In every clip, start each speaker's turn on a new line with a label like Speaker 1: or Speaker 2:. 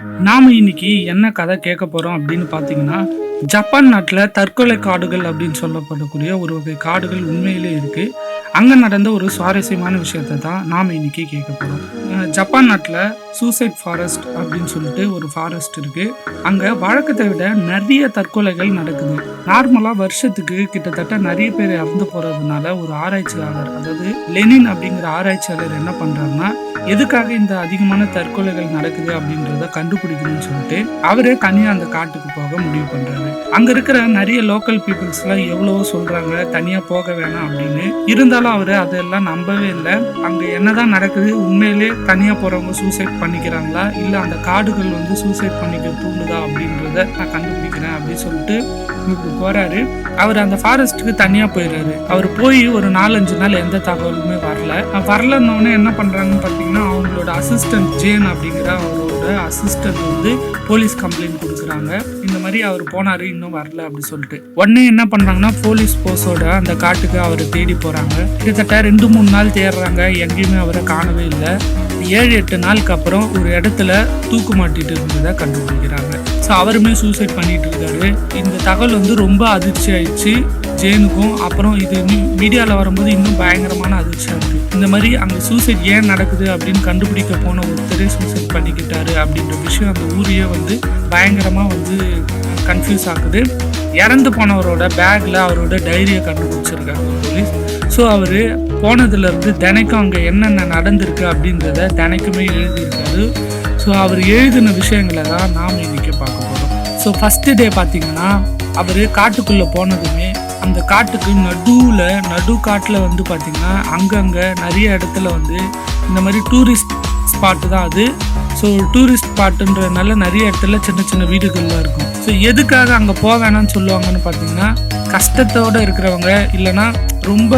Speaker 1: நாம இன்னைக்கு என்ன கதை கேட்க போறோம் அப்படின்னு பார்த்தீங்கன்னா ஜப்பான் நாட்டில் தற்கொலை காடுகள் அப்படின்னு சொல்லப்படக்கூடிய ஒரு வகை காடுகள் உண்மையிலே இருக்கு. அங்கே நடந்த ஒரு சுவாரஸ்யமான விஷயத்தை தான் நாம் இன்னைக்கு கேட்க போகிறோம் ஜப்பான் நாட்டில் சூசைட் ஃபாரஸ்ட் அப்படின்னு சொல்லிட்டு ஒரு ஃபாரஸ்ட் இருக்கு. அங்கே வழக்கத்தை விட நிறைய தற்கொலைகள் நடக்குது. நார்மலாக வருஷத்துக்கு கிட்டத்தட்ட நிறைய பேர் இறந்து போகிறதுனால ஒரு ஆராய்ச்சியாளர் அதாவது லெனின் அப்படிங்கிற ஆராய்ச்சியாளர் என்ன பண்ணுறாருன்னா எதுக்காக இந்த அதிகமான தற்கொலைகள் நடக்குது அப்படின்றத கண்டுபிடிக்கணும்னு சொல்லிட்டு அவரே தனியாக அந்த காட்டுக்கு போக முடிவு பண்ணுறாரு அங்கே இருக்கிற நிறைய லோக்கல் பீப்புள்ஸ்லாம் எவ்வளவோ சொல்கிறாங்க தனியாக போக வேணாம் அப்படின்னு. இருந்தாலும் அவர் அதெல்லாம் நம்பவே இல்லை. அங்கே என்னதான் நடக்குது உண்மையிலே தனியாக போகிறவங்க சூசைட் பண்ணிக்கிறாங்களா? இல்லை அந்த காடுகள் வந்து சூசைட் பண்ணிக்க தூண்டுதா அப்படின்றத நான் கண்டுபிடிக்கிறேன் அப்படின்னு சொல்லிட்டு இப்படி போறாரு. அவர் அந்த ஃபாரஸ்ட்டுக்கு தனியா போயிடுறாரு. அவர் போய் ஒரு நாலஞ்சு நாள் எந்த தகவலுமே வரல. வரலன்னொடனே என்ன பண்றாங்கன்னு பார்த்தீங்கன்னா அவங்களோட அசிஸ்டன்ட் ஜேன் அப்படிங்கிற அவரோட அசிஸ்டன்ட் வந்து போலீஸ் கம்ப்ளைண்ட் கொடுக்குறாங்க. இந்த மாதிரி அவர் போனார் இன்னும் வரல அப்படி சொல்லிட்டு. உடனே என்ன பண்ணுறாங்கன்னா போலீஸ் போஸோட அந்த காட்டுக்கு அவரை தேடி போகிறாங்க கிட்டத்தட்ட ரெண்டு மூணு நாள் தேடுறாங்க. எங்கேயுமே அவரை காணவே இல்லை. ஏழு எட்டு நாளுக்கு அப்புறம் ஒரு இடத்துல தூக்கு மாட்டிட்டு இருந்ததை கண்டுபிடிக்கிறாங்க. ஸோ அவருமே சூசைட் பண்ணிட்டு இருக்காரு. இந்த தகவல் வந்து ரொம்ப அதிர்ச்சி ஆயிடுச்சு ஜேனுக்கும். அப்புறம் இது மீடியாவில் வரும்போது இன்னும் பயங்கரமான இந்த மாதிரி அங்கே சூசைட் ஏன் நடக்குது அப்படின்னு கண்டுபிடிக்க போன ஒருத்தரே சூசைட் பண்ணிக்கிட்டாரு அப்படின்ற விஷயம் அந்த ஊரையே வந்து பயங்கரமாக வந்து கன்ஃபியூஸ் ஆகுது இறந்து போனவரோட பேக்கில் அவரோட டைரியை கண்டுபிடிச்சிருக்காங்க போலீஸ் ஸோ அவர் போனதுலேருந்து தினைக்கும் அங்கே என்னென்ன நடந்திருக்கு அப்படின்றத தினைக்குமே எழுதியிருக்காரு. ஸோ அவர் எழுதின விஷயங்களை தான் நாம் இன்றைக்கி பார்க்க போகிறோம் ஸோ ஃபஸ்ட்டு டே பார்த்திங்கன்னா அவர் காட்டுக்குள்ளே போனதுமே அந்த காட்டுக்கு நடுவில் நடு காட்டில் வந்து பார்த்திங்கன்னா அங்கங்கே நிறைய இடத்துல வந்து இந்த மாதிரி டூரிஸ்ட் ஸ்பாட்டு தான் அது. ஸோ டூரிஸ்ட் ஸ்பாட்டுன்றதுனால நிறைய இடத்துல சின்ன சின்ன வீடுகள்லாம் இருக்கும். ஸோ எதுக்காக அங்கே போக வேணாம்னு சொல்லுவாங்கன்னு பார்த்தீங்கன்னா கஷ்டத்தோடு இருக்கிறவங்க இல்லைன்னா ரொம்ப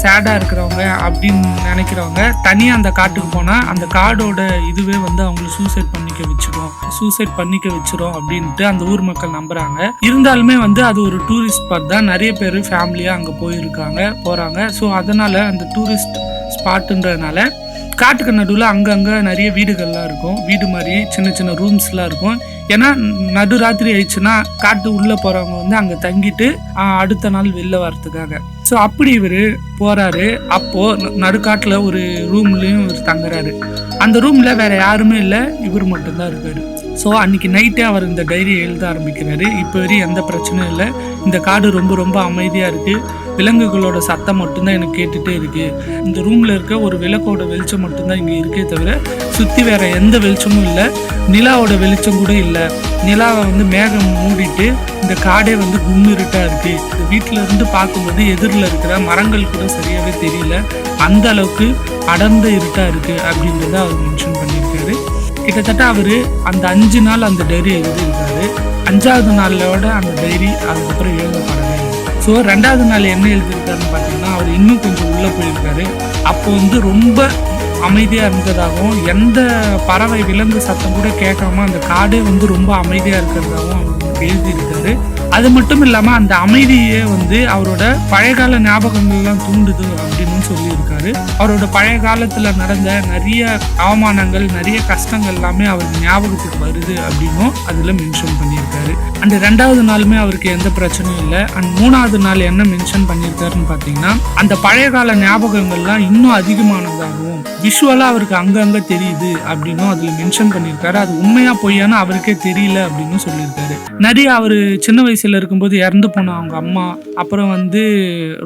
Speaker 1: சேடாக இருக்கிறவங்க அப்படின்னு நினைக்கிறவங்க தனியாக அந்த காட்டுக்கு போனால் அந்த காடோட இதுவே வந்து அவங்கள சூசைட் பண்ணிக்க வச்சிடும் சூசைட் பண்ணிக்க வச்சிரும் அப்படின்ட்டு அந்த ஊர் மக்கள் நம்புகிறாங்க இருந்தாலுமே வந்து அது ஒரு டூரிஸ்ட் ஸ்பாட் தான். நிறைய பேர் ஃபேமிலியாக அங்கே போயிருக்காங்க போகிறாங்க ஸோ அதனால் அந்த டூரிஸ்ட் ஸ்பாட்டுன்றதுனால காட்டுக்கு நடுவில் அங்கங்கே நிறைய வீடுகள்லாம் இருக்கும். வீடு மாதிரி சின்ன சின்ன ரூம்ஸ்லாம் இருக்கும். ஏன்னா நடு ராத்திரி ஆயிடுச்சுன்னா காட்டு உள்ளே போகிறவங்க வந்து அங்கே தங்கிட்டு அடுத்த நாள் வெளில வரதுக்காக ஸோ அப்படி இவர் போகிறாரு அப்போது நடுக்காட்டில் ஒரு ரூம்லேயும் இவர் தங்குறாரு. அந்த ரூமில் வேறு யாருமே இல்லை. இவர் மட்டும்தான் இருக்கார். ஸோ அன்றைக்கி நைட்டே அவர் இந்த டைரி எழுத ஆரம்பிக்கிறாரு. இப்போ வரையும் எந்த பிரச்சனையும் இல்லை. இந்த காடு ரொம்ப ரொம்ப அமைதியாக இருக்குது விலங்குகளோட சத்தம் மட்டும்தான் எனக்கு கேட்டுகிட்டே இருக்குது இந்த ரூமில் இருக்க ஒரு விளக்கோட வெளிச்சம் மட்டும்தான் இங்கே இருக்கே தவிர சுற்றி வேற எந்த வெளிச்சமும் இல்லை. நிலாவோட வெளிச்சம் கூட இல்லை. நிலாவை வந்து மேகம் மூடிட்டு இந்த காடே வந்து கும்மிருட்டாக இருக்குது இந்த வீட்டில் இருந்து பார்க்கும்போது எதிரில் இருக்கிற மரங்கள் கூட சரியாகவே தெரியல. அந்த அளவுக்கு அடர்ந்த இருட்டாக இருக்குது அப்படின்றத அவர் மென்ஷன் பண்ணியிருக்காரு. கிட்டத்தட்ட அவர் அந்த அஞ்சு நாள் அந்த டைரி எழுதியிருக்காரு. அஞ்சாவது நாளோட அந்த டைரி அதுக்கப்புறம் எழுதப்படவே ஸோ ரெண்டாவது நாள் என்ன எழுதியிருக்காருன்னு பார்த்தீங்கன்னா அவர் இன்னும் கொஞ்சம் உள்ளே போயிருக்காரு. அப்போ வந்து ரொம்ப அமைதியாக இருந்ததாகவும் எந்த பறவை விலங்கு சத்தம் கூட கேட்காம அந்த காடே வந்து ரொம்ப அமைதியாக இருக்கிறதாகவும் அவர் எழுதியிருக்காரு அது மட்டும் இல்லாமல் அந்த அமைதியே வந்து அவரோட பழையகால ஞாபகங்கள்லாம் தூண்டுது அப்படின்னு சொல்லியிருக்காரு. அவரோட பழைய காலத்தில் நடந்த நிறைய அவமானங்கள் நிறைய கஷ்டங்கள் எல்லாமே அவருக்கு ஞாபகத்துக்கு வருது அப்படின்னும் அதில் மென்ஷன் பண்ணியிருக்காரு. அண்ட் ரெண்டாவது நாளுமே அவருக்கு எந்த பிரச்சனையும் இல்லை. அண்ட் மூணாவது நாள் என்ன மென்ஷன் பண்ணியிருக்காருன்னு பார்த்தீங்கன்னா அந்த பழைய கால ஞாபகங்கள்லாம் இன்னும் அதிகமானதாகவும் விஷுவலாக அவருக்கு அங்கங்கே தெரியுது அப்படின்னும் அதில் மென்ஷன் பண்ணியிருக்காரு. அது உண்மையா பொய்யான்னு அவருக்கே தெரியல அப்படின்னு சொல்லியிருக்காரு. நிறைய அவர் சின்ன வயசுல இருக்கும்போது இறந்து போன அவங்க அம்மா அப்புறம் வந்து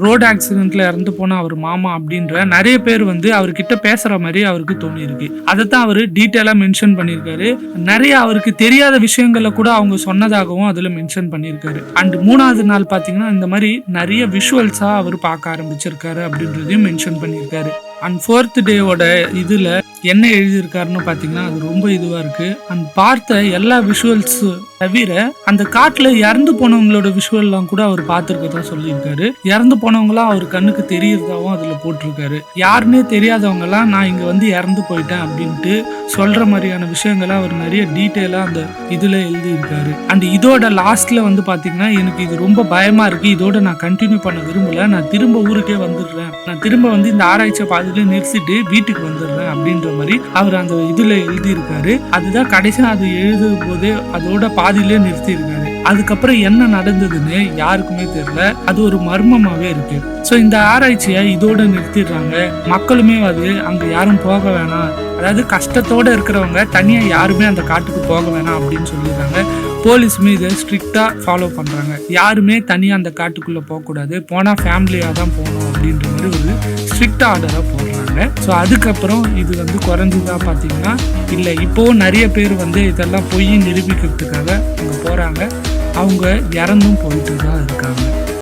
Speaker 1: ரோடு ஆக்சிடெண்ட்டில் இறந்து போன அவர் மாமா அப்படின்ற நிறைய பேர் வந்து அவர்கிட்ட பேசுகிற மாதிரி அவருக்கு தோணியிருக்கு. அதை தான் அவர் டீட்டெயிலாக மென்ஷன் பண்ணியிருக்காரு. நிறைய அவருக்கு தெரியாத விஷயங்களை கூட அவங்க சொன்னதாகவும் அதில் மென்ஷன் பண்ணியிருக்காரு. அண்ட் மூணாவது நாள் பார்த்தீங்கன்னா இந்த மாதிரி நிறைய விஷுவல்ஸாக அவர் பார்க்க ஆரம்பிச்சிருக்காரு அப்படின்றதையும் மென்ஷன் பண்ணியிருக்காரு. அண்ட் ஃபோர்த் டேவோட இதில் என்ன எழுதியிருக்காருன்னு பார்த்தீங்கன்னா அது ரொம்ப இதுவாக இருக்குது அண்ட் பார்த்த எல்லா விஷுவல்ஸ் தவிர அந்த காட்டில் இறந்து போனவங்களோட விஷுவல்லாம் கூட அவர் பார்த்துருக்கதா சொல்லியிருக்காரு. இறந்து போனவங்களாம் அவர் கண்ணுக்கு தெரியறதாவும் அதில் போட்டிருக்காரு. யாருன்னே தெரியாதவங்கலாம் நான் இங்கே வந்து இறந்து போயிட்டேன் அப்படின்ட்டு சொல்கிற மாதிரியான விஷயங்களை அவர் நிறைய டீட்டெயிலாக அந்த இதில் எழுதியிருக்காரு. அண்ட் இதோட லாஸ்ட்டில் வந்து பார்த்தீங்கன்னா எனக்கு இது ரொம்ப பயமாக இருக்குது இதோட நான் கண்டினியூ பண்ண விரும்பல. நான் திரும்ப ஊருக்கே வந்துடுறேன். நான் திரும்ப வந்து இந்த ஆராய்ச்சியை பாதியில நிறுத்திட்டு வீட்டுக்கு வந்துடுறேன் அப்படின்ற மாதிரி அவர் அந்த இதுல எழுதியிருக்காரு. அதுதான் கடைசியா அது எழுதும் போதே அதோட பாதியிலே நிறுத்தியிருக்காரு. அதுக்கப்புறம் என்ன நடந்ததுன்னு யாருக்குமே தெரியல. அது ஒரு மர்மமாவே இருக்கு. ஸோ இந்த ஆராய்ச்சியை இதோட நிறுத்திடுறாங்க. மக்களுமே அது அங்கே யாரும் போக வேணாம். அதாவது கஷ்டத்தோடு இருக்கிறவங்க தனியாக யாருமே அந்த காட்டுக்கு போக வேணாம் அப்படின்னு சொல்லிடுறாங்க. போலீஸுமே இதை ஸ்ட்ரிக்டாக ஃபாலோ பண்ணுறாங்க யாருமே தனியாக அந்த காட்டுக்குள்ளே போகக்கூடாது. போனால் ஃபேமிலியாக தான் போகணும் அப்படின்ற மாதிரி ஒரு ஸ்ட்ரிக்ட் ஆர்டராக போடுறாங்க. ஸோ அதுக்கப்புறம் இது வந்து குறைஞ்சதா பார்த்தீங்கன்னா இல்லை இப்போவும் நிறைய பேர் வந்து இதெல்லாம் பொய் நிரூபிக்கிறதுக்காக அங்கே போகிறாங்க அவங்க இறந்தும் போயிட்டு தான் இருக்காங்க.